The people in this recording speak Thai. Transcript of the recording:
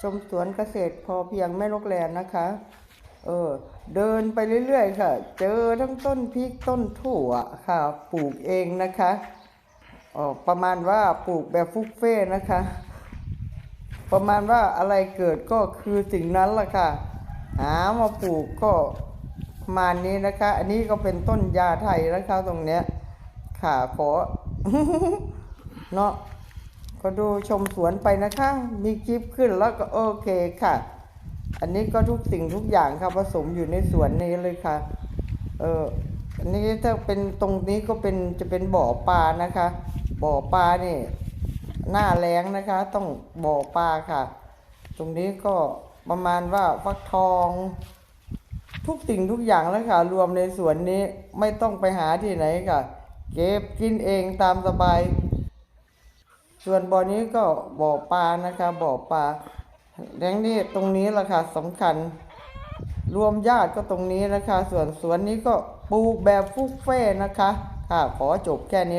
ชมสวนเกษตรพอเพียงแม่นกแลนนะคะ เออ เดินไปเรื่อยๆค่ะ เจอทั้งต้นพริกต้นถั่วค่ะ ปลูกเองนะคะออประมาณว่าปลูกแบบฟุกเฟ่นะคะ ประมาณว่าอะไรเกิดก็คือสิ่งนั้นล่ะค่ะ หามาปลูกก็ประมาณนี้นะคะ อันนี้ก็เป็นต้นยาไทยนะคะตรงเนี้ยค่ะขอเนาะ ก็ดูชมสวนไปนะคะ มีคลิปขึ้นแล้วก็โอเคค่ะ อันนี้ก็ทุกสิ่งทุกอย่างค่ะผสมอยู่ในสวนนี้เลยค่ะ เอออันนี้ถ้าเป็นตรงนี้ก็เป็นจะเป็นบ่อปลานะคะ บ่อปลานี่หน้าแรงนะคะ ต้องบ่อปลาค่ะ ตรงนี้ก็ประมาณว่าฟักทอง ทุกสิ่งทุกอย่างแล้วค่ะ รวมในสวนนี้ไม่ต้องไปหาที่ไหนค่ะ เก็บกินเองตามสบาย ส่วนบ่อนี้ก็บ่อปลานะคะบ่อปลาแรงนี้ตรงนี้แหละค่ะสำคัญ รวมญาติก็ตรงนี้นะคะ ส่วนสวนนี้ก็ปลูกแบบฟุกเฟ่นะคะค่ะขอจบแค่นี้